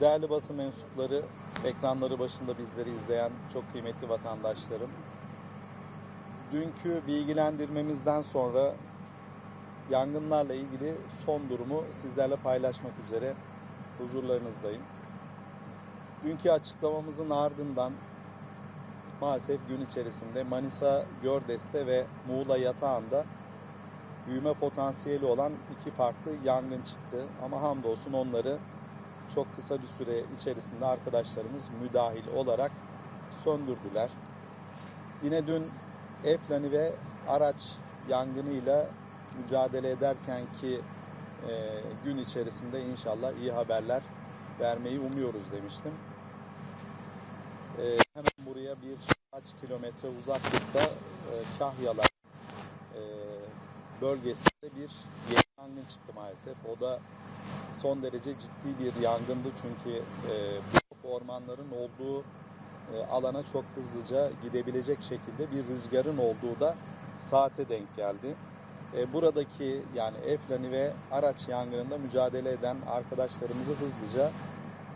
Değerli basın mensupları, ekranları başında bizleri izleyen çok kıymetli vatandaşlarım. Dünkü bilgilendirmemizden sonra yangınlarla ilgili son durumu sizlerle paylaşmak üzere huzurlarınızdayım. Dünkü açıklamamızın ardından maalesef gün içerisinde Manisa Gördes'te ve Muğla Yatağan'da büyüme potansiyeli olan iki farklı yangın çıktı. Ama hamdolsun onları çok kısa bir süre içerisinde arkadaşlarımız müdahil olarak söndürdüler. Yine dün Eflani ve araç yangınıyla mücadele ederken ki e, gün içerisinde inşallah iyi haberler vermeyi umuyoruz demiştim. E, hemen buraya bir kaç kilometre uzaklıkta e, Kahyalar e, bölgesinde bir yangın çıktı maalesef. O da son derece ciddi bir yangındı çünkü e, bu ormanların olduğu e, alana çok hızlıca gidebilecek şekilde bir rüzgarın olduğu da saate denk geldi. E, buradaki yani Eflani ve araç yangınında mücadele eden arkadaşlarımızı hızlıca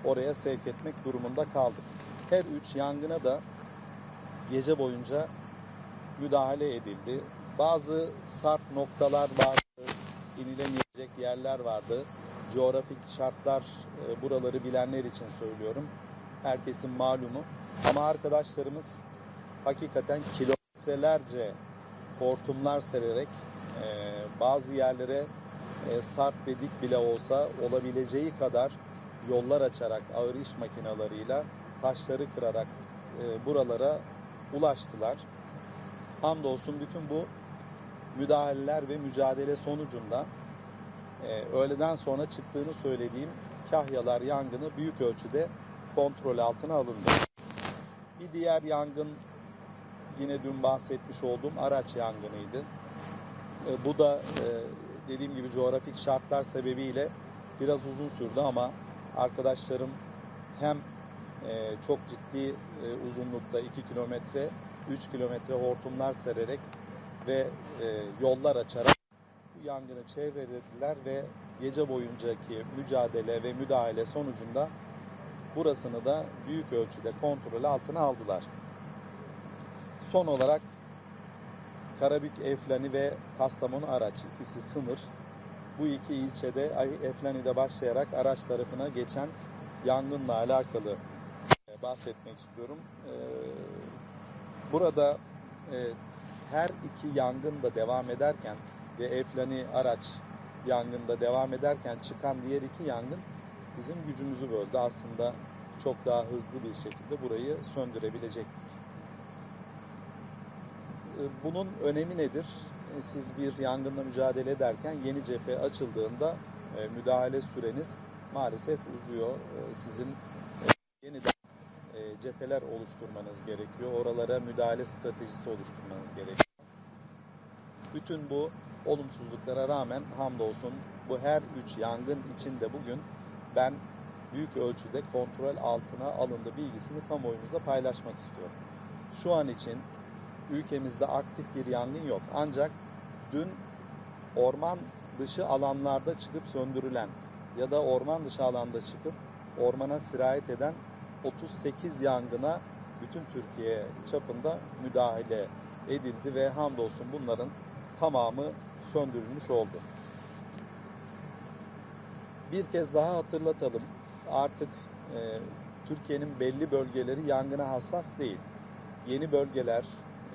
oraya sevk etmek durumunda kaldık. Her üç yangına da gece boyunca müdahale edildi. Bazı sarp noktalar vardı, inilemeyecek yerler vardı. Coğrafik şartlar e, buraları bilenler için söylüyorum. Herkesin malumu. Ama arkadaşlarımız hakikaten kilometrelerce hortumlar sererek e, bazı yerlere e, sarp ve dik bile olsa olabileceği kadar yollar açarak ağır iş makinalarıyla taşları kırarak e, buralara ulaştılar. Hamdolsun bütün bu müdahaleler ve mücadele sonucunda e, öğleden sonra çıktığını söylediğim Kahyalar yangını büyük ölçüde kontrol altına alındı. Bir diğer yangın yine dün bahsetmiş olduğum araç yangınıydı. E, bu da e, dediğim gibi coğrafik şartlar sebebiyle biraz uzun sürdü ama arkadaşlarım hem e, çok ciddi e, uzunlukta 2 kilometre, 3 kilometre hortumlar sererek ve e, yollar açarak yangını çevrelediler ve gece boyuncaki mücadele ve müdahale sonucunda burasını da büyük ölçüde kontrol altına aldılar. Son olarak Karabük, Eflani ve Kastamonu araç ikisi sınır. Bu iki ilçede Eflani'de başlayarak araç tarafına geçen yangınla alakalı e, bahsetmek istiyorum. E, Burada e, her iki yangın da devam ederken ve Eflani araç yangında devam ederken çıkan diğer iki yangın bizim gücümüzü böldü. Aslında çok daha hızlı bir şekilde burayı söndürebilecektik. E, Bunun önemi nedir? E, Siz bir yangınla mücadele ederken yeni cephe açıldığında e, müdahale süreniz maalesef uzuyor. E, Sizin e, yeniden e, cepheler oluşturmanız gerekiyor. Oralara müdahale stratejisi oluşturmanız gerekiyor. Bütün bu olumsuzluklara rağmen hamdolsun bu her üç yangın içinde bugün ben büyük ölçüde kontrol altına alındı bilgisini kamuoyunuzla paylaşmak istiyorum. Şu an için ülkemizde aktif bir yangın yok. Ancak dün orman dışı alanlarda çıkıp söndürülen ya da orman dışı alanda çıkıp ormana sirayet eden 38 yangına bütün Türkiye çapında müdahale edildi ve hamdolsun bunların tamamı söndürülmüş oldu. Bir kez daha hatırlatalım. Artık e, Türkiye'nin belli bölgeleri yangına hassas değil. Yeni bölgeler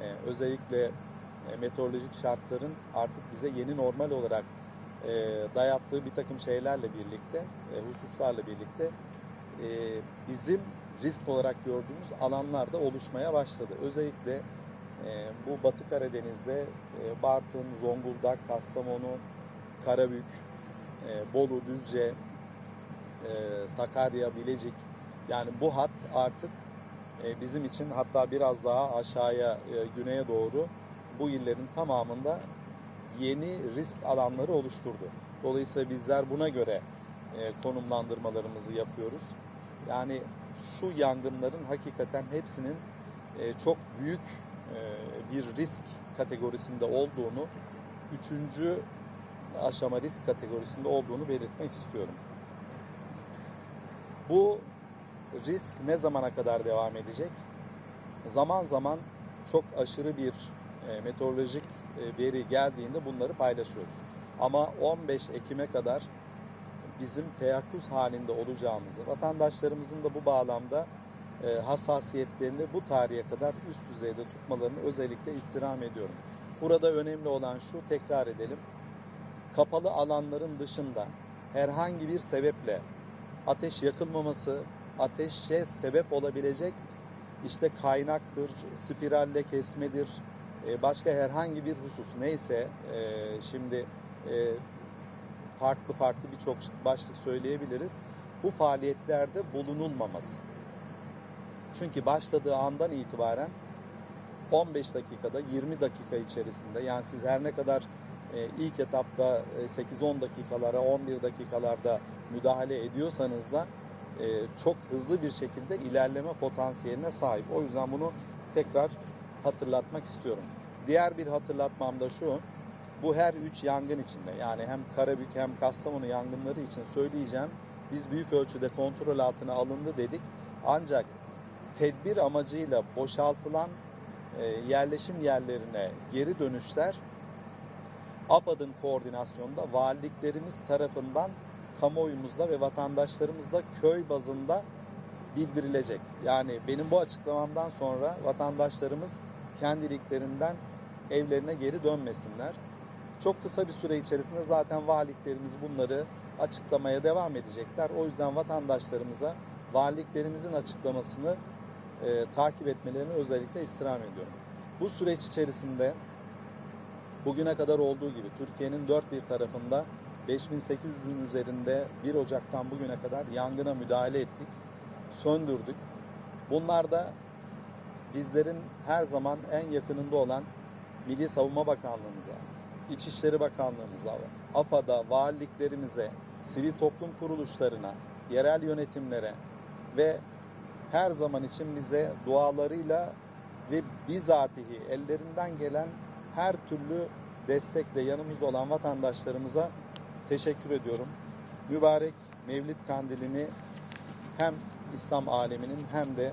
e, özellikle e, meteorolojik şartların artık bize yeni normal olarak e, dayattığı bir takım şeylerle birlikte, e, hususlarla birlikte e, bizim risk olarak gördüğümüz alanlarda oluşmaya başladı. Özellikle e, bu Batı Karadeniz'de e, Bartın, Zonguldak, Kastamonu, Karabük, e, Bolu, Düzce, e, Sakarya, Bilecik yani bu hat artık bizim için hatta biraz daha aşağıya güneye doğru bu illerin tamamında yeni risk alanları oluşturdu. Dolayısıyla bizler buna göre konumlandırmalarımızı yapıyoruz. Yani şu yangınların hakikaten hepsinin çok büyük bir risk kategorisinde olduğunu, üçüncü aşama risk kategorisinde olduğunu belirtmek istiyorum. Bu risk ne zamana kadar devam edecek? Zaman zaman çok aşırı bir e, meteorolojik e, veri geldiğinde bunları paylaşıyoruz. Ama 15 Ekim'e kadar bizim teyakkuz halinde olacağımızı, vatandaşlarımızın da bu bağlamda e, hassasiyetlerini bu tarihe kadar üst düzeyde tutmalarını özellikle istirham ediyorum. Burada önemli olan şu, tekrar edelim. Kapalı alanların dışında herhangi bir sebeple ateş yakılmaması, ateşe sebep olabilecek işte kaynaktır, spiralle kesmedir, e, başka herhangi bir husus neyse e, şimdi e, farklı farklı birçok başlık söyleyebiliriz. Bu faaliyetlerde bulunulmaması. Çünkü başladığı andan itibaren 15 dakikada 20 dakika içerisinde yani siz her ne kadar e, ilk etapta e, 8-10 dakikalara 11 dakikalarda müdahale ediyorsanız da e, çok hızlı bir şekilde ilerleme potansiyeline sahip. O yüzden bunu tekrar hatırlatmak istiyorum. Diğer bir hatırlatmam da şu. Bu her üç yangın içinde yani hem Karabük hem Kastamonu yangınları için söyleyeceğim. Biz büyük ölçüde kontrol altına alındı dedik. Ancak tedbir amacıyla boşaltılan e, yerleşim yerlerine geri dönüşler AFAD'ın koordinasyonunda valiliklerimiz tarafından kamuoyumuzda ve vatandaşlarımızla köy bazında bildirilecek. Yani benim bu açıklamamdan sonra vatandaşlarımız kendiliklerinden evlerine geri dönmesinler. Çok kısa bir süre içerisinde zaten valiliklerimiz bunları açıklamaya devam edecekler. O yüzden vatandaşlarımıza valiliklerimizin açıklamasını e, takip etmelerini özellikle istirham ediyorum. Bu süreç içerisinde bugüne kadar olduğu gibi Türkiye'nin dört bir tarafında 5800'ün üzerinde 1 Ocak'tan bugüne kadar yangına müdahale ettik, söndürdük. Bunlar da bizlerin her zaman en yakınında olan Milli Savunma Bakanlığımıza, İçişleri Bakanlığımıza, AFAD'a, valiliklerimize, sivil toplum kuruluşlarına, yerel yönetimlere ve her zaman için bize dualarıyla ve bizatihi ellerinden gelen her türlü destekle yanımızda olan vatandaşlarımıza teşekkür ediyorum. Mübarek Mevlid Kandilini hem İslam aleminin hem de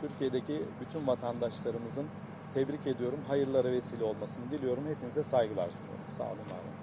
Türkiye'deki bütün vatandaşlarımızın tebrik ediyorum. Hayırlara vesile olmasını diliyorum. Hepinize saygılar sunuyorum. Sağ olun. olun.